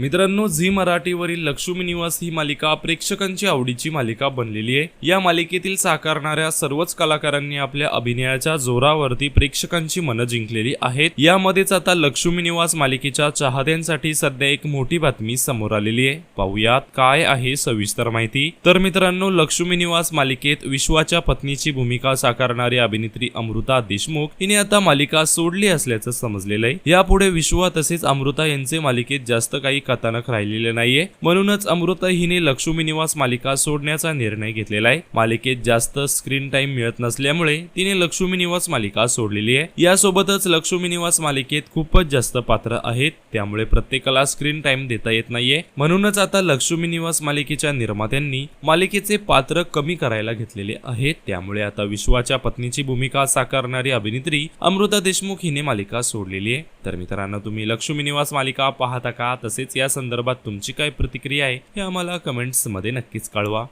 मित्रांनो झी मराठीवरील लक्ष्मी निवास ही मालिका प्रेक्षकांची आवडीची मालिका बनलेली आहे. या मालिकेतील साकारणाऱ्या सर्वच कलाकारांनी आपल्या अभिनयाच्या जोरावरती प्रेक्षकांची मनं जिंकलेली आहेत. यामध्येच आता लक्ष्मी निवास मालिकेच्या चाहत्यांसाठी सध्या एक मोठी बातमी समोर आलेली आहे. पाहुयात काय आहे सविस्तर माहिती. तर मित्रांनो लक्ष्मी निवास मालिकेत विश्वाच्या पत्नीची भूमिका साकारणारी अभिनेत्री अमृता देशमुख हिने आता मालिका सोडली असल्याचं समजलेलं आहे. यापुढे विश्वा तसेच अमृता यांचे मालिकेत जास्त काही कथानक राहिलेले नाहीये. म्हणूनच अमृता हिने लक्ष्मी निवास मालिका सोडण्याचा निर्णय घेतलेला आहे. मालिकेत जास्त स्क्रीन टाइम मिळत नसल्यामुळे तिने लक्ष्मी निवास मालिका सोडलेली आहे. यासोबतच लक्ष्मी निवास मालिकेत खूपच जास्त पात्र आहेत. त्यामुळे प्रत्येकाला स्क्रीन टाइम देता येत नाहीये. म्हणूनच आता लक्ष्मी निवास मालिकेच्या निर्मात्यांनी मालिकेचे पात्र कमी करायला घेतलेले आहेत. त्यामुळे आता विश्वाच्या पत्नीची भूमिका साकारणारी अभिनेत्री अमृता देशमुख हिने मालिका सोडलेली आहे. तर मित्रांनो तुम्ही लक्ष्मी निवास मालिका पाहता का? तसेच या संदर्भात तुमची काय प्रतिक्रिया आहे हे आम्हाला कमेंट्समध्ये नक्कीच कळवा.